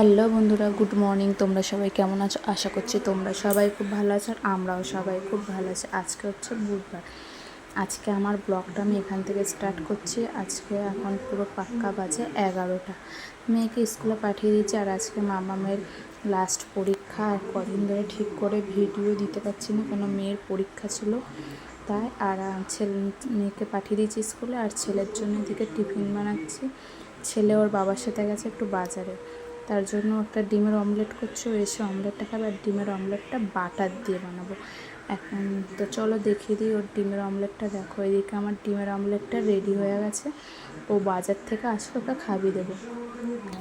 Hello বন্ধুরা, good morning. তোমরা সবাই কেমন আছো? আশা করছি তোমরা সবাই খুব ভালো আছো আর আমরাও সবাই খুব ভালো আছি। আজকে হচ্ছে বুধবার। আজকে আমার ব্লগটা আমি এখান থেকে স্টার্ট করছি। আজকে এখন পুরো পাক্কা বাজে এগারোটা। মেয়েকে স্কুলে পাঠিয়ে দিয়েছি আর আজকে মামা মামামের লাস্ট পরীক্ষা। আর কদিন ধরে ঠিক করে ভিডিও দিতে পারছি না, কেন মেয়ের পরীক্ষা ছিল। তাই আর ছেলে, মেয়েকে পাঠিয়ে দিয়েছি স্কুলে। আর ছেলের জন্য এদিকে টিফিন বানাচ্ছি। ছেলে ওর বাবার সাথে গেছে একটু বাজারে। তার জন্য একটা ডিমের অমলেট করছি এসে অমলেটটা খাবে আর ডিমের অমলেটটা বাটার দিয়ে বানাবো। এখন তো চলো দেখিয়ে দিই ওর ডিমের অমলেটটা। দেখো এদিকে আমার ডিমের অমলেটটা রেডি হয়ে গেছে। ও বাজার থেকে আসলে ওকে খাবি দেবো।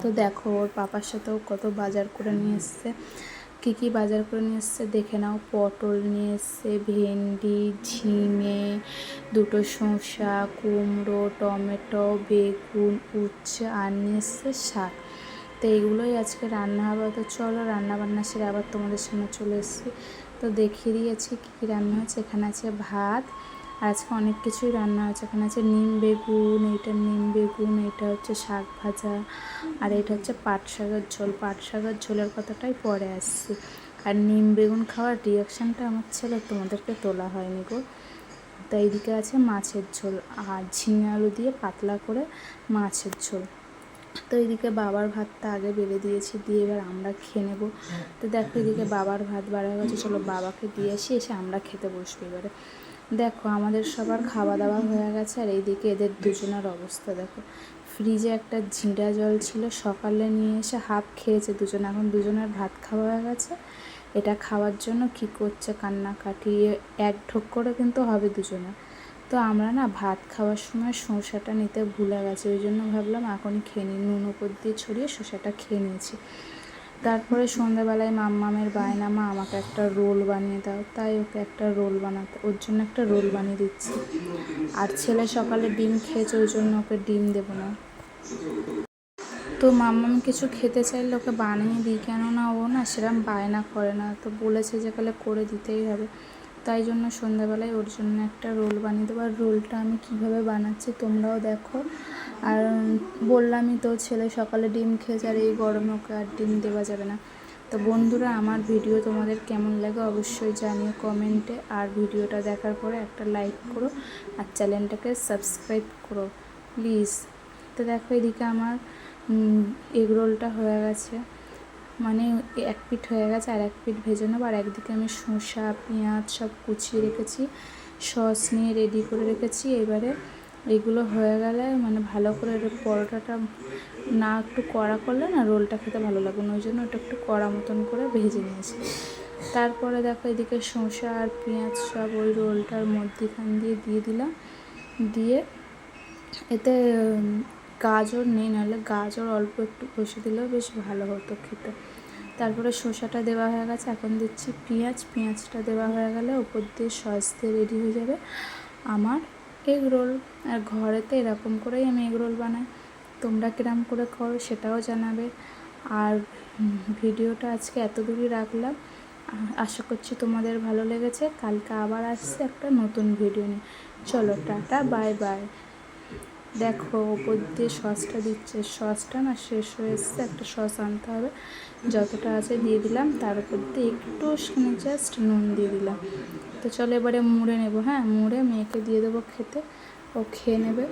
তো দেখো ওর পাপার সাথেও কত বাজার করে নিয়ে এসছে। কী কী বাজার করে নিয়ে এসছে দেখে নাও। পটল নিয়ে এসছে, ভেন্ডি, ঝিঙে, দুটো শসা, কুমড়ো, টমেটো, বেগুন, উচ্ছে, আর নিয়ে এসছে শাক। তো এইগুলোই আজকে রান্না হবে। তো চলো রান্না বান্না সেরে আবার তোমাদের সামনে চলে এসেছি। তো দেখিয়ে দিয়েছি কী কী রান্না হচ্ছে এখানে আছে ভাত, আর আজকে অনেক কিছুই রান্না হচ্ছে এখানে আছে নিম বেগুন, এইটা নিম বেগুন এটা হচ্ছে শাক ভাজা, আর এটা হচ্ছে পাট শাকের ঝোল। পাট শাকের ঝোলের কথাটাই পরে আসছি। আর নিম বেগুন খাওয়ার রিয়াকশানটা আমার ছেলে তোমাদেরকে তোলা হয়নি গো। তো এইদিকে আছে মাছের ঝোল, আর ঝিঙে আলু দিয়ে পাতলা করে মাছের ঝোল। তো এদিকে বাবার ভাতটা আগে বেড়ে দিয়েছি, দিয়ে এবার আমরা খেয়ে নেব। তো দেখো এদিকে বাবার ভাত বাড়া গেছে, চলো বাবাকে দিয়ে আসি, এসে আমরা খেতে বসবো এবারে। দেখো আমাদের সবার খাওয়া দাওয়া হয়ে গেছে, আর এইদিকে এদের দুজনের অবস্থা, দেখো। ফ্রিজে একটা ঝিঁড়া জল ছিল, সকালে নিয়ে এসে হাফ খেয়েছে দুজন, এখন দুজনের ভাত খাওয়া হয়ে গেছে। এটা খাওয়ার জন্য কী করছে কান্নাকাটি, এক ঢোক করে কিন্তু হবে দুজনের। তো আমরা না ভাত খাওয়ার সময় শসাটা নিতে ভুলে গেছি, ওই জন্য ভাবলাম এখনই খেয়ে নিই। নুন উপর দিয়ে ছড়িয়ে শসাটা খেয়ে নিয়েছি। তারপরে সন্ধ্যাবেলায় মাম্মামের বায়না মা আমাকে একটা রোল বানিয়ে দাও। তাই ওকে একটা রোল বানাতে, ওর জন্য একটা রোল বানিয়ে দিচ্ছি। আর ছেলে সকালে ডিম খেয়েছে, ওই জন্য ওকে ডিম দেবো না। তো মাম্মাম কিছু খেতে চাইলে ওকে বানিয়ে দিই, কেননা ও না সেরকম বায়না করে না। তো বলেছে যে কালে করে দিতেই হবে। তাই জন্য সন্ধ্যাবেলায় ওর জন্য একটা রোল বানিয়ে দেবো। আর রোলটা আমি কীভাবে বানাচ্ছি তোমরাও দেখো। আর বললামই তো, ছেলে সকালে ডিম খেয়েছে আর এই গরমে ওকে আর ডিম দেওয়া যাবে না। তো বন্ধুরা, আমার ভিডিও তোমাদের কেমন লাগে অবশ্যই জানিও কমেন্টে। আর ভিডিওটা দেখার পরে একটা লাইক করো আর চ্যানেলটাকে সাবস্ক্রাইব করো, প্লিজ। তো দেখো এদিকে আমার এগ রোলটা হয়ে গেছে। মানে এক পিঠ হয়ে গেছে আর এক পিঠ ভেজে নেব। আর একদিকে আমি শসা, পেঁয়াজ সব কুচিয়ে রেখেছি, সস নিয়ে রেডি করে রেখেছি। এবারে এগুলো হয়ে গেলে মানে ভালো করে পরোটাটা না একটু কড়া করলে না রোলটা খেতে ভালো লাগবে না। ওই জন্য ওটা একটু কড়া মতন করে ভেজে নিয়েছি। তারপরে দেখো এদিকে শসা আর পেঁয়াজ সব ওই রোলটার মধ্যেখান দিয়ে দিয়ে দিলাম। দিয়ে এতে গাজর নেই, নাহলে গাজর অল্প একটু কষে দিলেও বেশ ভালো হতো খেতে। তারপরে শসাটা দেওয়া হয়ে গেছে, এখন দিচ্ছি পেঁয়াজ। পেঁয়াজটা দেওয়া হয়ে গেলে ওপর দিয়ে সস দিয়ে রেডি হয়ে যাবে আমার এগ রোল আর ঘরেতে এরকম করেই আমি এগ রোল বানাই। তোমরা কিরম করে করো সেটাও জানাবে। আর ভিডিওটা আজকে এত দূরই রাখলাম। আশা করছি তোমাদের ভালো লেগেছে। কালকে আবার আসছে একটা নতুন ভিডিও নিয়ে। চলো টাটা বাই বাই দেখো, ওপর দিয়ে সসটা দিচ্ছে। সসটা না শেষ হয়ে এসছে, একটা সস আনতে হবে। যতটা আছে দিয়ে দিলাম, তার উপর দিয়ে একটু জাস্ট নুন দিয়ে দিলাম। তো চলো এবারে মুড়ে নেব হ্যাঁ? মুড়ে মেয়েকে দিয়ে দেবো খেতে। ও খেয়ে নেবে।